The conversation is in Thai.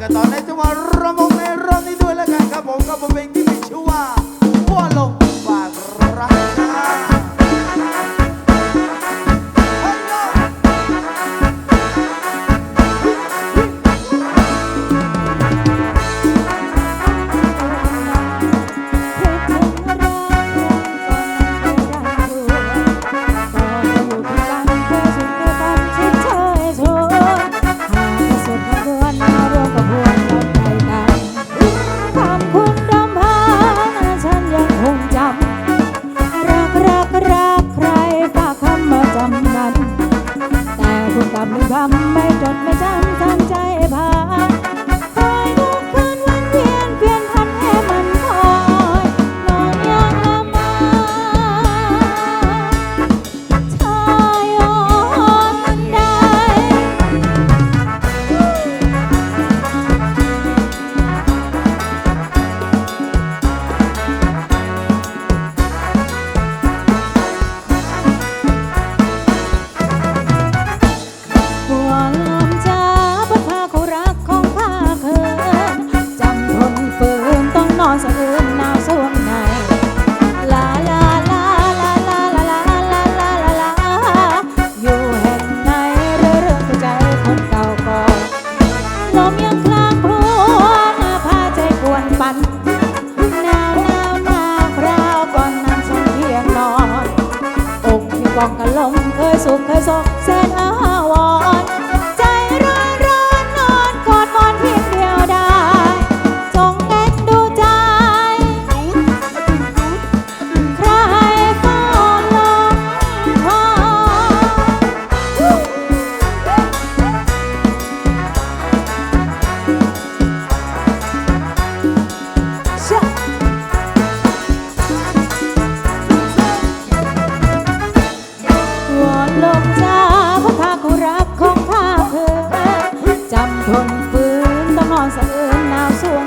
ก็ตอนในจังหวะระมงในรอบนี้ด้วยแล้วกันครับผมกับผมเพลงที่มีชื่อว่า ไม่ทำไม่จดไม่จำทำใจ สะอื้นหนาวสวงในลาลาลาลาลาลาลาลาลาลาลาอยู่แห่งไหนเรื่องเรื่องใจคนเก่าก่อลมยังคลางครวนพาใจกวนปันหนาวหนาวหนาวคราวก่อนนั้นฉันเพียงนอนอกที่ว่องกะลมเคยสุขเคยโศกแสนอาวร langsung.